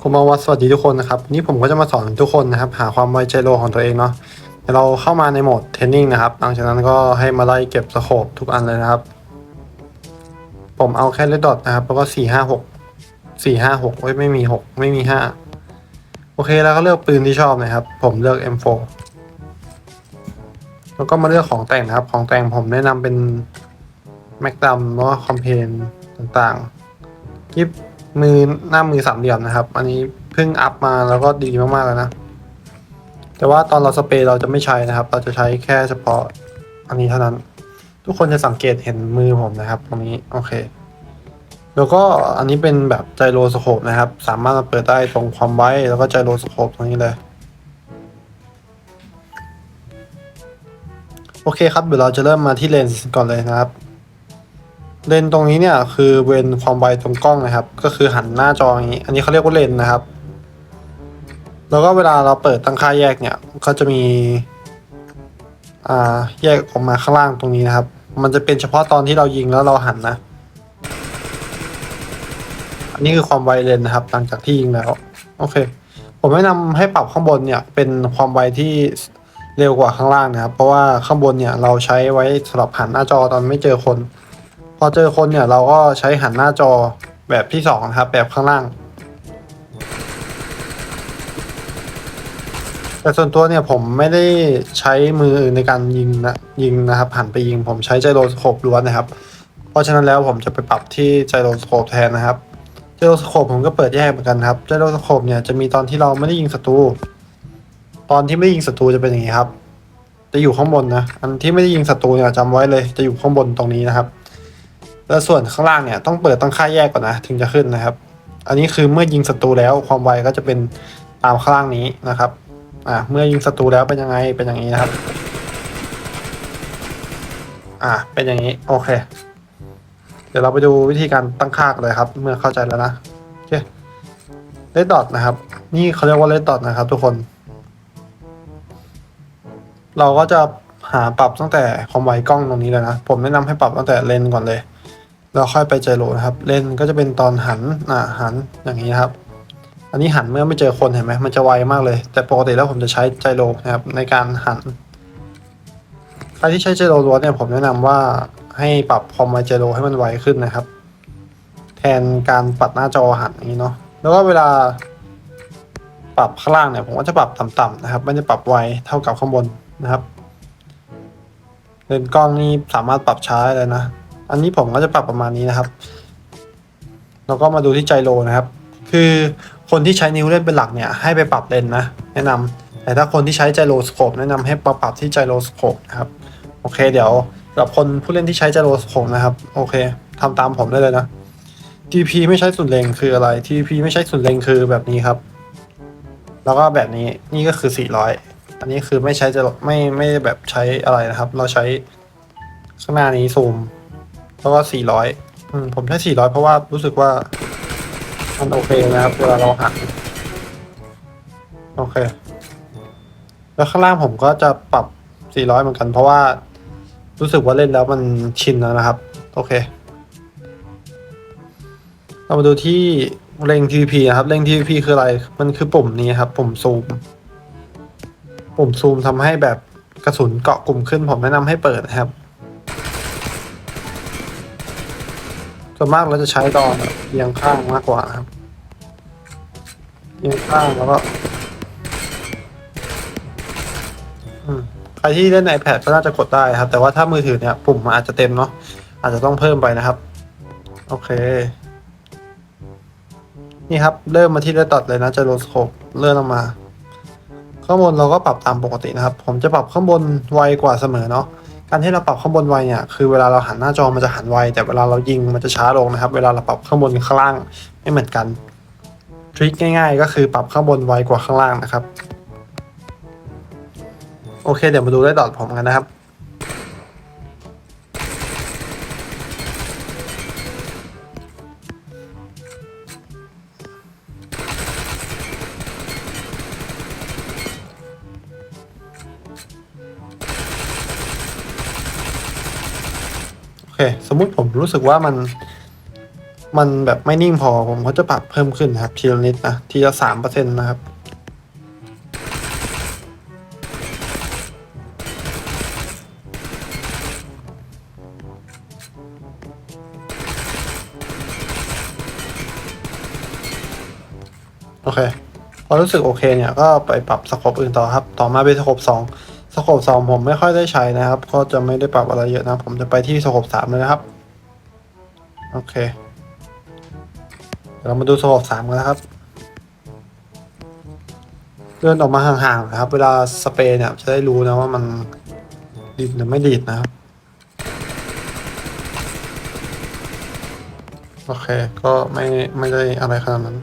ผมมาวัสวัสดีทุกคนนะครับนี่ผมก็จะมาสอนทุกคนนะครับ หาความไวใจโลของตัวเองเนาะเดี๋ยวเราเข้ามาในโหมดเทรนนิ่งนะครับหลังจากนั้นก็ให้มาไล่เก็บสโคปทุกอันเลยนะครับ ผมเอาแค่เลดดอทนะครับ แล้วก็สี่ห้าหกสี่ห้าหกไว้ยไม่มีหกไม่มีห้าโอเคแล้วก็เลือกปืนที่ชอบนะครับ ผมเลือก M4 แล้วก็มาเลือกของแต่งนะครับ ของแต่งผมแนะนำเป็นแม็กดัมแล้วก็คอมเพนต่างๆกิฟ มือหน้ามือสามเหลี่ยมนะครับ อันนี้เพิ่งอัพมาแล้วก็ดีมากๆแล้วนะ แต่ว่าตอนเราสเปรย์เราจะไม่ใช้นะครับ เราจะใช้แค่เฉพาะอันนี้เท่านั้น ทุกคนจะสังเกตเห็นมือผมนะครับ ตรงนี้โอเค แล้วก็อันนี้เป็นแบบไจโรสโคปนะครับ สามารถมาเปิดได้ตรงความไว้แล้วก็ไจโรสโคปตรงนี้เลยโอเคครับเดี๋ยวเราจะเริ่มมาที่เลนส์ก่อนเลยนะครับ เลนส์ตรงนี้เนี่ยคือเวนความไวตรงกล้องนะครับ ก็คือหันหน้าจออย่างนี้ อันนี้เขาเรียกว่าเลนส์นะครับ แล้วก็เวลาเราเปิดตั้งค่าแยกเนี่ยก็จะมีอ่าแยกออกมาข้างล่างตรงนี้นะครับ มันจะเป็นเฉพาะตอนที่เรายิงแล้วเราหันนะ อันนี้คือความไวเลนนะครับ หลังจากที่ยิงแล้วโอเค ผมแนะนำให้ปรับข้างบนเนี่ยเป็นความไวที่เร็วกว่าข้างล่างนะครับ เพราะว่าข้างบนเนี่ยเราใช้ไว้สำหรับหันหน้าจอตอนไม่เจอคน พอเจอคนเนี่ยเราก็ใช้หันหน้าจอแบบที่สองนะครับ แบบข้างล่าง แต่ส่วนตัวเนี่ยผมไม่ได้ใช้มือในการยิงนะยิงนะครับหันไปยิงผมใช้ไจโรสโคปล้วนนะครับ เพราะฉะนั้นแล้วผมจะไปปรับที่ไจโรสโคปแทนนะครับไจโรสโคปผมก็เปิดแยกเหมือนกันครับไจโรสโคปเนี่ยจะมีตอนที่เราไม่ได้ยิงศัตรูตอนที่ไม่ได้ยิงศัตรูจะเป็นอย่างนี้ครับ จะอยู่ข้างบนนะ อันที่ไม่ได้ยิงศัตรูเนี่ยจำไว้เลย จะอยู่ข้างบนตรงนี้นะครับ แล้วส่วนข้างล่างเนี่ยต้องเปิดตั้งค่าแยกก่อนนะถึงจะขึ้นนะครับ อันนี้คือเมื่อยิงศัตรูแล้วความไวก็จะเป็นตามข้างล่างนี้นะครับอ่าเมื่อยิงศัตรูแล้วเป็นยังไงเป็นอย่างนี้นะครับอ่าเป็นอย่างนี้โอเค เดี๋ยวเราไปดูวิธีการตั้งค่ากันเลยครับ เมื่อเข้าใจแล้วนะโอเคเลดดอทนะครับ นี่เขาเรียกว่าเลดดอทนะครับ ทุกคน เราก็จะหาปรับตั้งแต่ความไวกล้องตรงนี้เลยนะ ผมแนะนำให้ปรับตั้งแต่เลนก่อนเลย แล้วค่อยไปไจโรนะครับ เล่นก็จะเป็นตอนหันอ่าหันอย่างนี้นะครับ อันนี้หันเมื่อไม่เจอคนเห็นไหมมันจะไวมากเลย แต่ปกติแล้วผมจะใช้ไจโรนะครับในการหันใครที่ใช้ไจโรล้วนเนี่ยผมแนะนำว่าให้ปรับความไวไจโรให้มันไวขึ้นนะครับ แทนการปัดหน้าจอหันอย่างนี้เนาะแล้วก็เวลาปรับข้างล่างเนี่ยผมก็จะปรับต่ำๆนะครับไม่ได้ปรับไวเท่ากับข้างบนนะครับเลนส์กล้องนี่สามารถปรับใช้เลยนะ อันนี้ผมก็จะปรับประมาณนี้นะครับ แล้วก็มาดูที่ไจโรนะครับ คือคนที่ใช้นิ้วเล่นเป็นหลักเนี่ยให้ไปปรับเลนนะ แนะนำแต่ถ้าคนที่ใช้ไจโรสโคปแนะนำให้ปรับปรับที่ไจโรสโคปนะครับโอเค เดี๋ยวสำหรับคนผู้เล่นที่ใช้ไจโรสโคปนะครับโอเคทำตามผมได้เลยนะ TP ไม่ใช่สุดเลงคืออะไร TP ไม่ใช่สุดเลงคือแบบนี้ครับ แล้วก็แบบนี้นี่ก็คือ 400 อันนี้คือไม่ใช้จะไม่ไม่แบบใช้อะไรนะครับ เราใช้ข้างหน้านี้ซูม แล้วก็400 อืม ผมใช้ 400 เพราะว่ารู้สึกว่ามันโอเคนะครับเวลาเราหันโอเค แล้วข้างล่างผมก็จะปรับ 400 เหมือนกัน เพราะว่ารู้สึกว่าเล่นแล้วมันชินแล้วนะครับ โอเค เรามาดูที่เล็ง TVP นะครับเล็ง TVP คืออะไร มันคือปุ่มนี้ครับ ปุ่มซูม ปุ่มซูมทำให้แบบกระสุนเกาะกลุ่มขึ้น ผมแนะนำให้เปิดนะครับ ส่วนมากเราจะใช้ตอนเอียงข้างมากกว่าครับเอียงข้างแล้วก็อืมใครที่เล่น iPad ก็น่าจะกดได้ครับ แต่ว่าถ้ามือถือเนี่ยปุ่มมันอาจจะเต็มเนาะอาจจะต้องเพิ่มไปนะครับ โอเค นี่ครับ เริ่มมาที่เรดดอทเลยนะจะโรสโคปเลื่อนลงมา ข้างบนเราก็ปรับตามปกตินะครับ ผมจะปรับข้างบนไวกว่าเสมอเนาะ การที่เราปรับข้างบนไวเนี่ยคือเวลาเราหันหน้าจอมันจะหันไว แต่เวลาเรายิงมันจะช้าลงนะครับ เวลาเราปรับข้างบนข้างล่างไม่เหมือนกันทริคง่าย ๆ ก็คือปรับข้างบนไวกว่าข้างล่างนะครับ โอเค เดี๋ยวมาดูได้ดอทผมกันนะครับ เค สมมุติผมรู้สึกว่ามัน มันแบบไม่นิ่งพอผมก็จะปรับเพิ่มขึ้นนะครับ ทีละนิดนะ ทีละสามเปอร์เซ็นต์นะครับโอเคพอรู้สึกโอเคเนี่ยก็ไปปรับสโคปอื่นต่อครับ ต่อมาเป็นสโคปสอง โคปสองผมไม่ค่อยได้ใช้นะครับ ก็จะไม่ได้ปรับอะไรเยอะนะ ผมจะไปที่สโคปสามเลยนะครับ โอเค เรามาดูสโคปสามกันนะครับเดินออกมาห่างๆนะครับ เวลาสเปรย์เนี่ยจะได้รู้นะว่ามันดีดหรือไม่ดีดนะครับ โอเค ก็ไม่ไม่ได้อะไรขนาดนั้น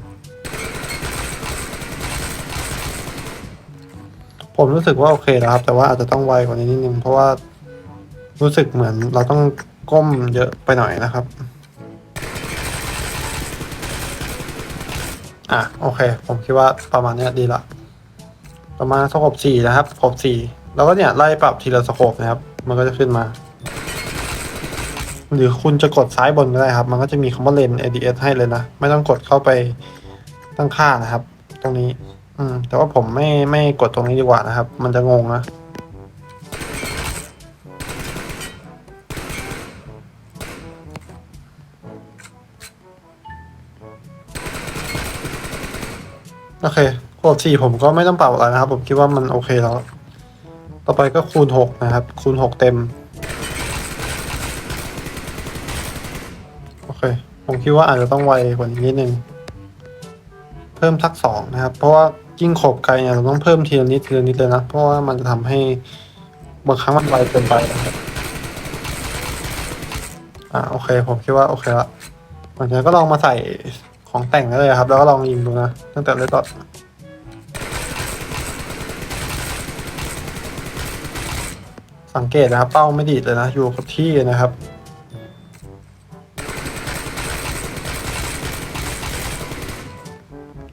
ผมรู้สึกว่าโอเคแล้วครับ แต่ว่าอาจจะต้องไวกว่านี้นิดนึงเพราะว่ารู้สึกเหมือนเราต้องก้มเยอะไปหน่อยนะครับ อะโอเค ผมคิดว่าประมาณนี้ดีละ ประมาณสโคปสี่นะครับสโคปสี่แล้วก็เนี่ยไล่ปรับทีละสโคปนะครับ มันก็จะขึ้นมา หรือคุณจะกดซ้ายบนก็ได้ครับ มันก็จะมีคำว่าเลน ADS ให้เลยนะ ไม่ต้องกดเข้าไปตั้งค่านะครับ ตรงนี้ อืมแต่ว่าผมไม่ไม่กดตรงนี้ดีกว่านะครับ มันจะงงนะ โอเคโคดสี่ผมก็ไม่ต้องปรับอะไรนะครับ ผมคิดว่ามันโอเคแล้ว ต่อไปก็คูณหกนะครับ คูณหกเต็ม โอเค ผมคิดว่าอาจจะต้องไวกว่านี้นิดนึง เพิ่มทักสองนะครับ เพราะว่า ยิ่งขบไกลเนี่ยเราต้องเพิ่มทีละนิดทีละนิดเลยนะ เพราะว่ามันจะทำให้บางครั้งมันไวเกินไปนะครับอ่าโอเคผมคิดว่าโอเคละหลังจากนั้นก็ลองมาใส่ของแต่งได้เลยครับ แล้วก็ลองยิงดูนะตั้งแต่เลยต่อดสังเกตนะครับ เป้าไม่ดีดเลยนะ อยู่กับที่นะครับ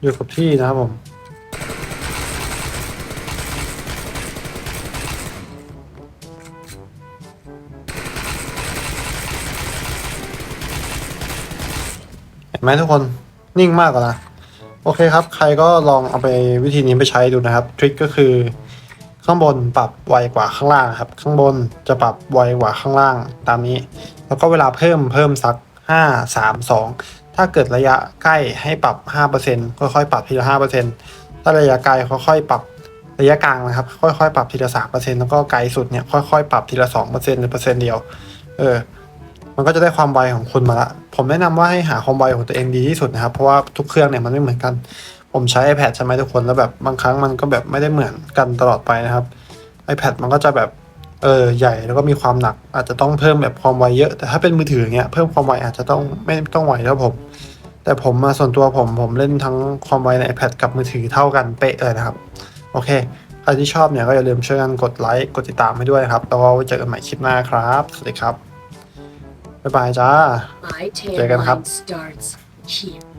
อยู่กับที่นะครับผม ไหมทุกคนนิ่งมากกว่านะโอเคครับ ใครก็ลองเอาไปวิธีนี้ไปใช้ดูนะครับ ทริคก็คือ ข้างบนปรับไวกว่าข้างล่างครับ ข้างบนจะปรับไวกว่าข้างล่างตามนี้ แล้วก็เวลาเพิ่มเพิ่มสักห้าสามสองถ้าเกิดระยะใกล้ให้ปรับห้าเปอร์เซ็นค่อยๆปรับทีละห้าเปอร์เซ็นถ้าระยะไกลค่อยๆปรับระยะกลางนะครับ ค่อยๆปรับทีละสามเปอร์เซ็นแล้วก็ไกลสุดเนี่ยค่อยๆปรับทีละสองเปอร์เซ็นหรือเปอร์เซ็นต์เดียวเออ มันก็จะได้ความไวของคุณมาละ ผมแนะนำว่าให้หาความไวของตัวเองดีที่สุดนะครับ เพราะว่าทุกเครื่องเนี่ยมันไม่เหมือนกัน ผมใช้ iPad ใช่ไหมทุกคน แล้วแบบบางครั้งมันก็แบบไม่ได้เหมือนกันตลอดไปนะครับ iPad มันก็จะแบบเออใหญ่แล้วก็มีความหนัก อาจจะต้องเพิ่มแบบความไวเยอะ แต่ถ้าเป็นมือถืออย่างเงี้ยเพิ่มความไวอาจจะต้องไม่ต้องไวแล้วผม แต่ผมมาส่วนตัวผมผมเล่นทั้งความไวใน iPad กับมือถือเท่ากันเป๊ะเลยนะครับ โอเคใครที่ชอบเนี่ยก็อย่าลืมช่วยกันกดไลค์กดติดตามให้ด้วยครับแล้วก็ไว้เจอกันใหม่คลิปหน้าครับ สวัสดีครับ บ๊ายบายจ้า My Check it out. timeline starts here.